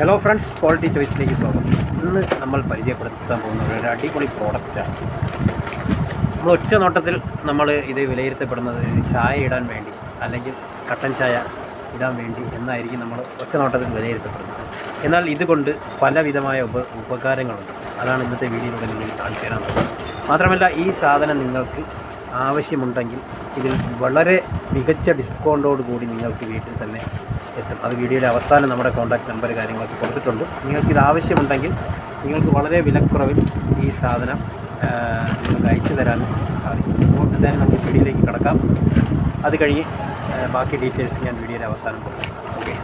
Hello friends quality ചോയ്സിലേക്ക് സ്വാഗതം. ഇന്ന് നമ്മൾ പരിചയപ്പെടുത്താൻ പോകുന്ന ഒരു അടിപൊളി പ്രോഡക്റ്റാണ് നമ്മൾ ഒറ്റ നോട്ടത്തിൽ നമ്മൾ ഇത് വിലയിരുത്തപ്പെടുന്നത് ചായ ഇടാൻ വേണ്ടി അല്ലെങ്കിൽ കട്ടൻ ചായ ഇടാൻ വേണ്ടി എന്നായിരിക്കും നമ്മൾ ഒറ്റ നോട്ടത്തിൽ വിലയിരുത്തപ്പെടുന്നത്. എന്നാൽ ഇതുകൊണ്ട് പലവിധമായ ഉപ ഉപകാരങ്ങളുണ്ട്. അതാണ് ഇന്നത്തെ വീഡിയോയിലൂടെ നിങ്ങൾ കാണിച്ചു തരാൻ മാത്രമല്ല ഈ സാധനം നിങ്ങൾക്ക് ആവശ്യമുണ്ടെങ്കിൽ ഇതിൽ വളരെ മികച്ച ഡിസ്കൗണ്ടോട് കൂടി നിങ്ങൾക്ക് വീട്ടിൽ തന്നെ എത്തും. അത് വീഡിയോയുടെ അവസാനം നമ്മുടെ കോൺടാക്ട് നമ്പർ കാര്യങ്ങളൊക്കെ കൊടുത്തിട്ടുണ്ട്. നിങ്ങൾക്ക് ഇത് ആവശ്യമുണ്ടെങ്കിൽ നിങ്ങൾക്ക് വളരെ വിലക്കുറവിൽ ഈ സാധനം നിങ്ങൾക്ക് അയച്ചു തരാൻ സാധിക്കും. അപ്പോൾ എന്തായാലും നമുക്ക് വീഡിയോയിലേക്ക് കിടക്കാം. അത് കഴിഞ്ഞ് ബാക്കി ഡീറ്റെയിൽസ് ഞാൻ വീഡിയോയുടെ അവസാനം കൊടുക്കാം. ഓക്കെ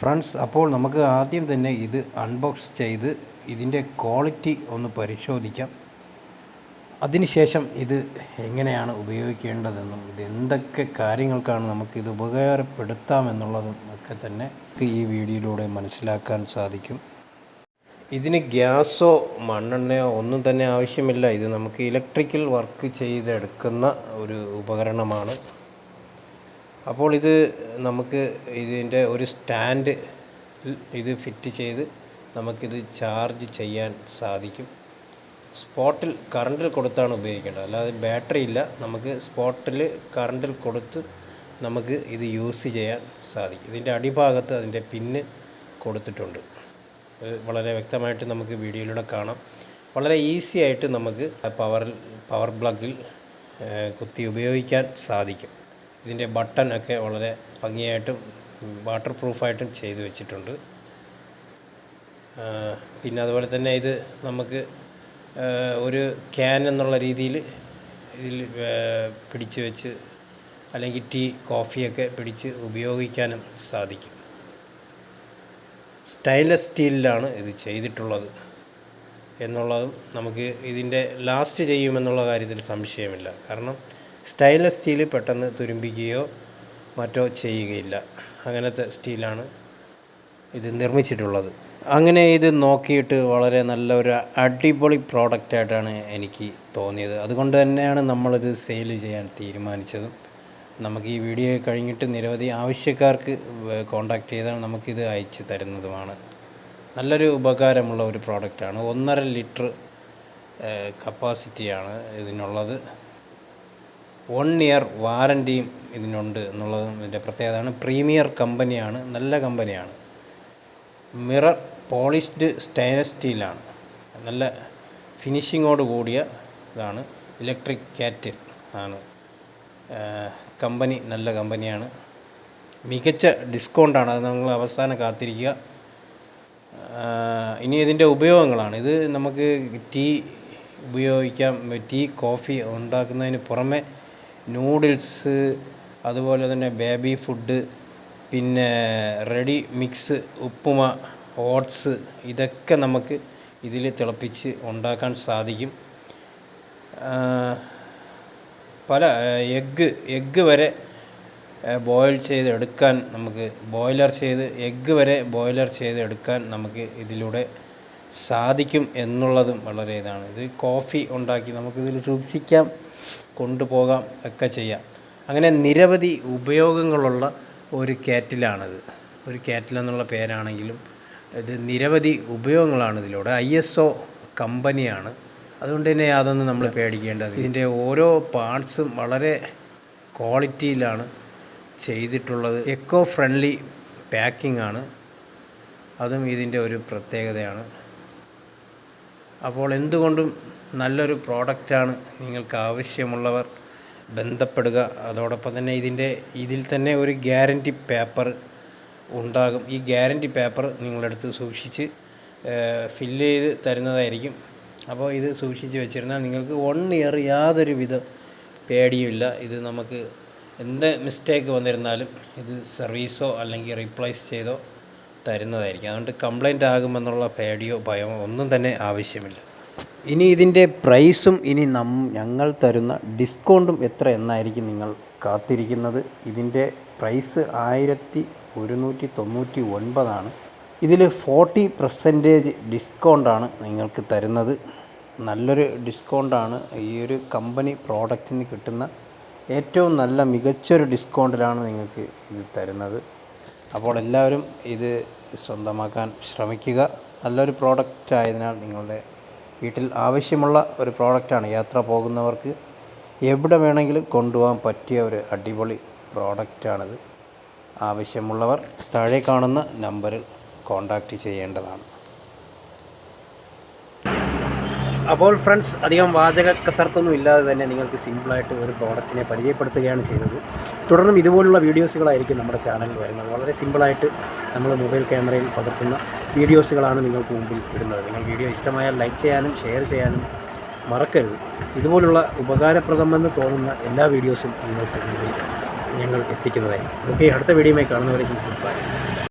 ഫ്രണ്ട്സ് അപ്പോൾ നമുക്ക് ആദ്യം തന്നെ ഇത് അൺബോക്സ് ചെയ്ത് ഇതിന്റെ ക്വാളിറ്റി ഒന്ന് പരിശോധിക്കാം. അതിനുശേഷം ഇത് എങ്ങനെയാണ് ഉപയോഗിക്കേണ്ടതെന്നും ഇത് എന്തൊക്കെ കാര്യങ്ങൾക്കാണ് നമുക്ക് ഇത് ഉപകാരപ്പെടുത്താമെന്നുള്ളതും ഒക്കെ തന്നെ ഈ വീഡിയോയിലൂടെ മനസ്സിലാക്കാൻ സാധിക്കും. ഇതിന് ഗ്യാസോ മണ്ണെണ്ണയോ ഒന്നും തന്നെ ആവശ്യമില്ല. ഇത് നമുക്ക് ഇലക്ട്രിക്കൽ വർക്ക് ചെയ്തെടുക്കുന്ന ഒരു ഉപകരണമാണ്. അപ്പോൾ ഇത് നമുക്ക് ഇതിന്റെ ഒരു സ്റ്റാൻഡ് ഇത് ഫിറ്റ് ചെയ്ത് നമുക്കിത് ചാർജ് ചെയ്യാൻ സാധിക്കും. സ്പോട്ടിൽ കറണ്ടിൽ കൊടുത്താണ് ഉപയോഗിക്കേണ്ടത്. അല്ലാതെ ബാറ്ററി ഇല്ല. നമുക്ക് സ്പോട്ടിൽ കറണ്ടിൽ കൊടുത്ത് നമുക്ക് ഇത് യൂസ് ചെയ്യാൻ സാധിക്കും. ഇതിന്റെ അടിഭാഗത്ത് അതിന്റെ പിന്ന് കൊടുത്തിട്ടുണ്ട്. വളരെ വ്യക്തമായിട്ട് നമുക്ക് വീഡിയോയിലൂടെ കാണാം. വളരെ ഈസി ആയിട്ട് നമുക്ക് പവർ പവർ പ്ലഗിൽ കുത്തി ഉപയോഗിക്കാൻ സാധിക്കും. ഇതിന്റെ ബട്ടൺ ഒക്കെ വളരെ ഭംഗിയായിട്ടും വാട്ടർ പ്രൂഫായിട്ടും ചെയ്തു വെച്ചിട്ടുണ്ട്. പിന്നെ അതുപോലെ തന്നെ ഇത് നമുക്ക് ഒരു ക്യാൻ എന്നുള്ള രീതിയിൽ ഇതിൽ പിടിച്ച് വെച്ച് അല്ലെങ്കിൽ ടീ കോഫിയൊക്കെ പിടിച്ച് ഉപയോഗിക്കാനും സാധിക്കും. സ്റ്റൈൻലെസ് സ്റ്റീലിലാണ് ഇത് ചെയ്തിട്ടുള്ളത്. എന്നുള്ളതും നമുക്ക് ഇതിന്റെ ലാസ്റ്റ് ചെയ്യുമെന്നുള്ള കാര്യത്തിൽ സംശയമില്ല. കാരണം സ്റ്റൈൻലെസ് സ്റ്റീൽ പെട്ടെന്ന് തുരുമ്പിക്കുകയോ മറ്റോ ചെയ്യുകയില്ല. അങ്ങനത്തെ സ്റ്റീലാണ് ഇത് നിർമ്മിച്ചിട്ടുള്ളത്. അങ്ങനെ ഇത് നോക്കിയിട്ട് വളരെ നല്ല ഒരു അടിപൊളി പ്രോഡക്റ്റായിട്ടാണ് എനിക്ക് തോന്നിയത്. അതുകൊണ്ട് തന്നെയാണ് നമ്മളിത് സെയിൽ ചെയ്യാൻ തീരുമാനിച്ചതും. നമുക്ക് ഈ വീഡിയോ കഴിഞ്ഞിട്ട് നിരവധി ആവശ്യക്കാർക്ക് കോണ്ടാക്ട് ചെയ്താൽ നമുക്കിത് അയച്ചു തരുന്നതുമാണ്. നല്ലൊരു ഉപകാരമുള്ള ഒരു പ്രോഡക്റ്റാണ് ഒന്നര ലിറ്റർ കപ്പാസിറ്റിയാണ് ഇതിനുള്ളത്. വൺ ഇയർ വാറന്റിയും ഇതിനുണ്ട് എന്നുള്ളതും ഇതിന്റെ പ്രത്യേകതയാണ് പ്രീമിയർ കമ്പനിയാണ് നല്ല കമ്പനിയാണ് മിറർ പോളിഷ്ഡ് സ്റ്റെയിൻലെസ് സ്റ്റീലാണ്. നല്ല ഫിനിഷിങ്ങോട് കൂടിയ ഇതാണ്. ഇലക്ട്രിക് കാറ്റിൽ ആണ്. കമ്പനി നല്ല കമ്പനിയാണ്. മികച്ച ഡിസ്കൗണ്ടാണ്. അത് നിങ്ങൾ അവസാനം കാത്തിരിക്കുക. ഇനി ഇതിന്റെ ഉപയോഗങ്ങളാണ്. ഇത് നമുക്ക് ടീ ഉപയോഗിക്കാം. ടീ കോഫി ഉണ്ടാക്കുന്നതിന് പുറമെ നൂഡിൽസ് അതുപോലെ തന്നെ ബേബി ഫുഡ് പിന്നെ റെഡി മിക്സ് ഉപ്പുമ ഓട്സ് ഇതൊക്കെ നമുക്ക് ഇതിൽ തിളപ്പിച്ച് ഉണ്ടാക്കാൻ സാധിക്കും. പല എഗ്ഗ് എഗ്ഗ് വരെ ബോയിൽ ചെയ്ത് എടുക്കാൻ നമുക്ക് ബോയിലർ ചെയ്ത് എഗ്ഗ് വരെ ബോയിലർ ചെയ്ത് എടുക്കാൻ നമുക്ക് ഇതിലൂടെ സാധിക്കും എന്നുള്ളതും വളരെ ഇതാണ്. ഇത് കോഫി ഉണ്ടാക്കി നമുക്കിതിൽ സൂക്ഷിക്കാം കൊണ്ടുപോകാം ഒക്കെ ചെയ്യാം. അങ്ങനെ നിരവധി ഉപയോഗങ്ങളുള്ള ഒരു കാറ്റിലാണിത്. ഒരു കാറ്റിലെന്നുള്ള പേരാണെങ്കിലും ഇത് നിരവധി ഉപയോഗങ്ങളാണ് ഇതിലൂടെ. ഐ എസ് ഒ കമ്പനിയാണ്. അതുകൊണ്ട് തന്നെ യാതൊന്നും നമ്മൾ പേടിക്കേണ്ടത് ഇതിന്റെ ഓരോ പാർട്സും വളരെ ക്വാളിറ്റിയിലാണ് ചെയ്തിട്ടുള്ളത്. എക്കോ ഫ്രണ്ട്ലി പാക്കിംഗ് ആണ്. അതും ഇതിന്റെ ഒരു പ്രത്യേകതയാണ്. അപ്പോൾ എന്തുകൊണ്ടും നല്ലൊരു പ്രോഡക്റ്റാണ് നിങ്ങൾക്ക് ആവശ്യമുള്ളവർ ബന്ധപ്പെടുക. അതോടൊപ്പം തന്നെ ഇതിന്റെ ഇതിൽ തന്നെ ഒരു ഗ്യാരന്റി പേപ്പർ ഉണ്ടാകും. ഈ ഗ്യാരന്റി പേപ്പർ നിങ്ങളെടുത്ത് സൂക്ഷിച്ച് ഫില്ല് ചെയ്ത് തരുന്നതായിരിക്കും. അപ്പോൾ ഇത് സൂക്ഷിച്ച് വെച്ചിരുന്നാൽ നിങ്ങൾക്ക് വൺ ഇയർ യാതൊരു വിധ പേടിയുമില്ല. ഇത് നമുക്ക് എന്ത് മിസ്റ്റേക്ക് വന്നിരുന്നാലും ഇത് സർവീസോ അല്ലെങ്കിൽ റീപ്ലേസ് ചെയ്തോ തരുന്നതായിരിക്കും. അതുകൊണ്ട് കംപ്ലൈന്റ് ആകുമെന്നുള്ള പേടിയോ ഭയമോ ഒന്നും തന്നെ ആവശ്യമില്ല. ഇനി ഇതിന്റെ പ്രൈസും ഇനി നം ഞങ്ങൾ തരുന്ന ഡിസ്കൗണ്ടും എത്ര എന്നായിരിക്കും നിങ്ങൾ കാത്തിരിക്കുന്നത്. ഇതിന്റെ പ്രൈസ് ആയിരത്തി ഒരുന്നൂറ്റി തൊണ്ണൂറ്റി ഒൻപതാണ് ഇതിൽ ഫോർട്ടി പെർസെന്റേജ് ഡിസ്കൗണ്ടാണ് നിങ്ങൾക്ക് തരുന്നത്. നല്ലൊരു ഡിസ്കൗണ്ടാണ് ഈ ഒരു കമ്പനി പ്രോഡക്റ്റിന് കിട്ടുന്ന ഏറ്റവും നല്ല മികച്ചൊരു ഡിസ്കൗണ്ടിലാണ് നിങ്ങൾക്ക് ഇത് തരുന്നത്. അപ്പോൾ എല്ലാവരും ഇത് സ്വന്തമാക്കാൻ ശ്രമിക്കുക. നല്ലൊരു പ്രോഡക്റ്റ് ആയതിനാൽ നിങ്ങളുടെ വീട്ടിൽ ആവശ്യമുള്ള ഒരു പ്രോഡക്റ്റാണ് യാത്ര പോകുന്നവർക്ക് എവിടെ വേണമെങ്കിലും കൊണ്ടുപോകാൻ പറ്റിയ ഒരു അടിപൊളി പ്രോഡക്റ്റാണിത്. ആവശ്യമുള്ളവർ താഴെ കാണുന്ന നമ്പറിൽ കോൺടാക്റ്റ് ചെയ്യേണ്ടതാണ്. അപ്പോൾ ഫ്രണ്ട്സ് അധികം വാചക കസർത്തൊന്നും ഇല്ലാതെ തന്നെ നിങ്ങൾക്ക് സിമ്പിളായിട്ട് ഒരു പ്രോഡക്റ്റിനെ പരിചയപ്പെടുത്തുകയാണ് ചെയ്തത് തുടർന്നും ഇതുപോലുള്ള വീഡിയോസുകളായിരിക്കും നമ്മുടെ ചാനലിൽ വരുന്നത്. വളരെ സിമ്പിളായിട്ട് നമ്മൾ മൊബൈൽ ക്യാമറയിൽ പകർത്തുന്ന വീഡിയോസുകളാണ് നിങ്ങൾക്ക് മുമ്പിൽ ഇടുന്നത്. നിങ്ങൾ വീഡിയോ ഇഷ്ടമായാൽ ലൈക്ക് ചെയ്യാനും ഷെയർ ചെയ്യാനും മറക്കരുത്. ഇതുപോലുള്ള ഉപകാരപ്രദമെന്ന് തോന്നുന്ന എല്ലാ വീഡിയോസും നിങ്ങൾക്ക് ഞങ്ങൾ എത്തിക്കുന്നതായിരിക്കും. ഓക്കെ അടുത്ത വീഡിയോയുമായി കാണുന്നവരേക്കും